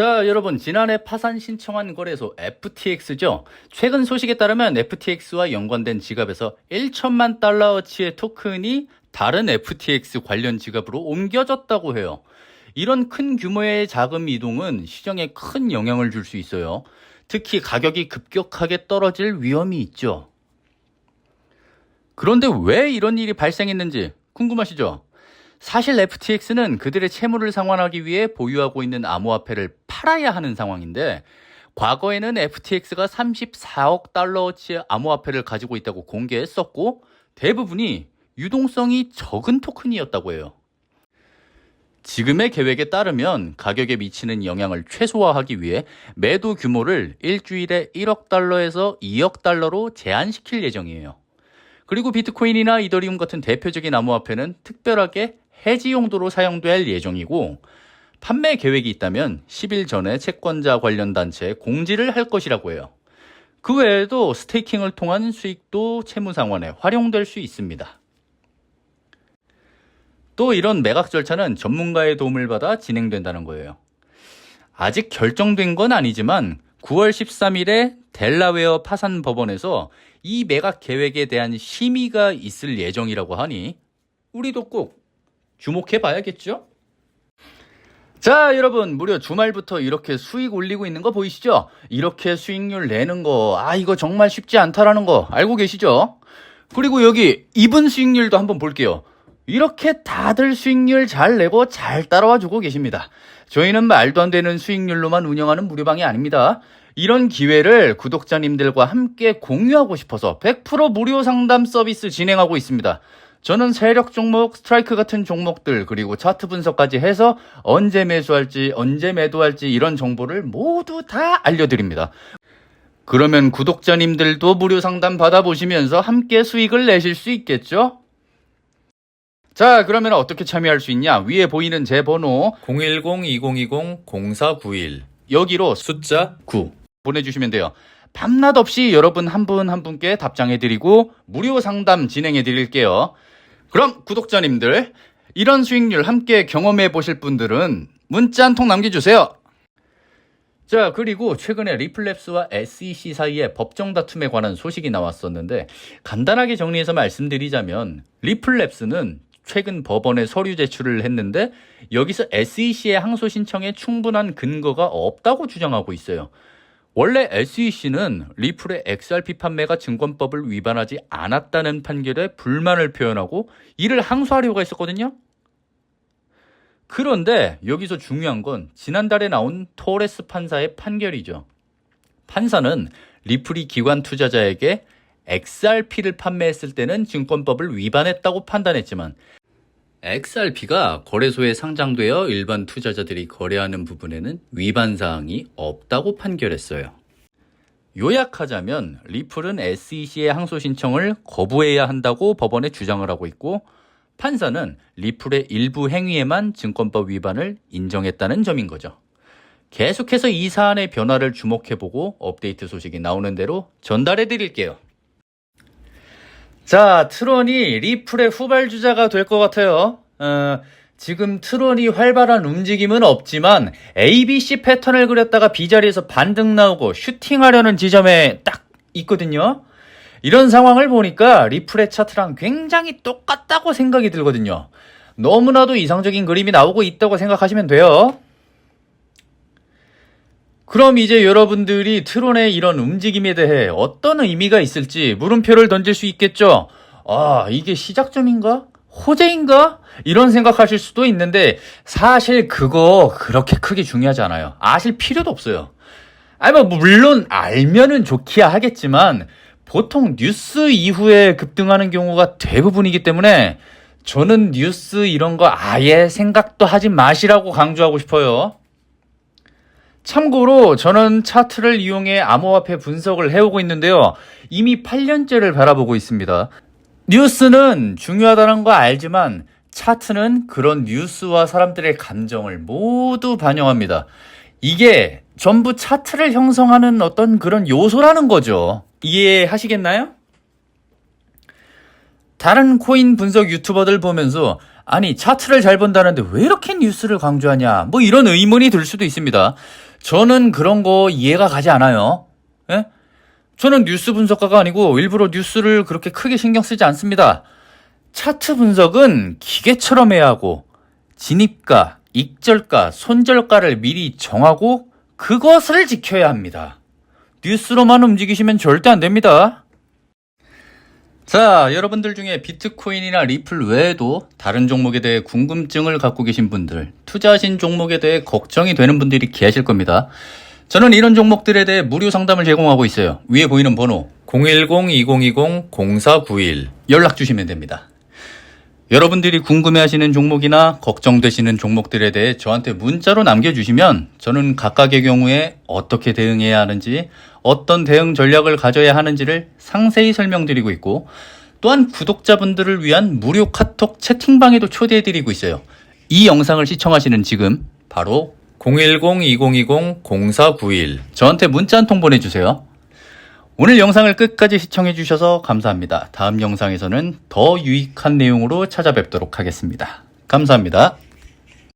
자, 여러분, 지난해 파산 신청한 거래소 FTX죠. 최근 소식에 따르면 FTX와 연관된 지갑에서 1천만 달러어치의 토큰이 다른 FTX 관련 지갑으로 옮겨졌다고 해요. 이런 큰 규모의 자금 이동은 시장에 큰 영향을 줄 수 있어요. 특히 가격이 급격하게 떨어질 위험이 있죠. 그런데 왜 이런 일이 발생했는지 궁금하시죠? 사실 FTX는 그들의 채무를 상환하기 위해 보유하고 있는 암호화폐를 팔아야 하는 상황인데 과거에는 FTX가 34억 달러어치의 암호화폐를 가지고 있다고 공개했었고 대부분이 유동성이 적은 토큰이었다고 해요. 지금의 계획에 따르면 가격에 미치는 영향을 최소화하기 위해 매도 규모를 일주일에 1억 달러에서 2억 달러로 제한시킬 예정이에요. 그리고 비트코인이나 이더리움 같은 대표적인 암호화폐는 특별하게 해지 용도로 사용될 예정이고 판매 계획이 있다면 10일 전에 채권자 관련 단체에 공지를 할 것이라고 해요. 그 외에도 스테이킹을 통한 수익도 채무 상환에 활용될 수 있습니다. 또 이런 매각 절차는 전문가의 도움을 받아 진행된다는 거예요. 아직 결정된 건 아니지만 9월 13일에 델라웨어 파산 법원에서 이 매각 계획에 대한 심의가 있을 예정이라고 하니 우리도 꼭 주목해 봐야겠죠? 자, 여러분, 무려 주말부터 이렇게 수익 올리고 있는 거 보이시죠? 이렇게 수익률 내는 거, 아, 이거 정말 쉽지 않다라는 거 알고 계시죠? 그리고 여기 이분 수익률도 한번 볼게요. 이렇게 다들 수익률 잘 내고 잘 따라와 주고 계십니다. 저희는 말도 안 되는 수익률로만 운영하는 무료방이 아닙니다. 이런 기회를 구독자님들과 함께 공유하고 싶어서 100% 무료 상담 서비스 진행하고 있습니다. 저는 세력 종목, 스트라이크 같은 종목들, 그리고 차트 분석까지 해서 언제 매수할지, 언제 매도할지 이런 정보를 모두 다 알려드립니다. 그러면 구독자님들도 무료 상담 받아보시면서 함께 수익을 내실 수 있겠죠? 자, 그러면 어떻게 참여할 수 있냐? 위에 보이는 제 번호 010-2020-0491 여기로 숫자 9 보내주시면 돼요. 밤낮 없이 여러분 한 분한 분께 답장해드리고 무료 상담 진행해드릴게요. 그럼 구독자님들 이런 수익률 함께 경험해 보실 분들은 문자 한 통 남겨주세요. 자, 그리고 최근에 리플랩스와 SEC 사이에 법정 다툼에 관한 소식이 나왔었는데 간단하게 정리해서 말씀드리자면 리플랩스는 최근 법원에 서류 제출을 했는데 여기서 SEC의 항소 신청에 충분한 근거가 없다고 주장하고 있어요. 원래 SEC는 리플의 XRP 판매가 증권법을 위반하지 않았다는 판결에 불만을 표현하고 이를 항소하려고 했었거든요. 그런데 여기서 중요한 건 지난달에 나온 토레스 판사의 판결이죠. 판사는 리플이 기관 투자자에게 XRP를 판매했을 때는 증권법을 위반했다고 판단했지만 XRP가 거래소에 상장되어 일반 투자자들이 거래하는 부분에는 위반 사항이 없다고 판결했어요. 요약하자면 리플은 SEC의 항소 신청을 거부해야 한다고 법원에 주장을 하고 있고 판사는 리플의 일부 행위에만 증권법 위반을 인정했다는 점인 거죠. 계속해서 이 사안의 변화를 주목해보고 업데이트 소식이 나오는 대로 전달해 드릴게요. 자, 트론이 리플의 후발주자가 될 것 같아요. 어, 지금 트론이 활발한 움직임은 없지만 ABC 패턴을 그렸다가 B자리에서 반등 나오고 슈팅하려는 지점에 딱 있거든요. 이런 상황을 보니까 리플의 차트랑 굉장히 똑같다고 생각이 들거든요. 너무나도 이상적인 그림이 나오고 있다고 생각하시면 돼요. 그럼 이제 여러분들이 트론의 이런 움직임에 대해 어떤 의미가 있을지 물음표를 던질 수 있겠죠? 아, 이게 시작점인가? 호재인가? 이런 생각하실 수도 있는데 사실 그거 그렇게 크게 중요하지 않아요. 아실 필요도 없어요. 아니 뭐 물론 알면은 좋기야 하겠지만 보통 뉴스 이후에 급등하는 경우가 대부분이기 때문에 저는 뉴스 이런 거 아예 생각도 하지 마시라고 강조하고 싶어요. 참고로 저는 차트를 이용해 암호화폐 분석을 해오고 있는데요. 이미 8년째를 바라보고 있습니다. 뉴스는 중요하다는 거 알지만 차트는 그런 뉴스와 사람들의 감정을 모두 반영합니다. 이게 전부 차트를 형성하는 어떤 그런 요소라는 거죠. 이해하시겠나요? 다른 코인 분석 유튜버들 보면서 아니 차트를 잘 본다는데 왜 이렇게 뉴스를 강조하냐 뭐 이런 의문이 들 수도 있습니다. 저는 그런 거 이해가 가지 않아요. 예? 저는 뉴스 분석가가 아니고 일부러 뉴스를 그렇게 크게 신경 쓰지 않습니다. 차트 분석은 기계처럼 해야 하고 진입가, 익절가, 손절가를 미리 정하고 그것을 지켜야 합니다. 뉴스로만 움직이시면 절대 안 됩니다. 자, 여러분들 중에 비트코인이나 리플 외에도 다른 종목에 대해 궁금증을 갖고 계신 분들, 투자하신 종목에 대해 걱정이 되는 분들이 계실 겁니다. 저는 이런 종목들에 대해 무료 상담을 제공하고 있어요. 위에 보이는 번호 010-2020-0491 연락 주시면 됩니다. 여러분들이 궁금해하시는 종목이나 걱정되시는 종목들에 대해 저한테 문자로 남겨주시면 저는 각각의 경우에 어떻게 대응해야 하는지 어떤 대응 전략을 가져야 하는지를 상세히 설명드리고 있고 또한 구독자분들을 위한 무료 카톡 채팅방에도 초대해드리고 있어요. 이 영상을 시청하시는 지금 바로 010-2020-0491 저한테 문자 한 통 보내주세요. 오늘 영상을 끝까지 시청해 주셔서 감사합니다. 다음 영상에서는 더 유익한 내용으로 찾아뵙도록 하겠습니다. 감사합니다.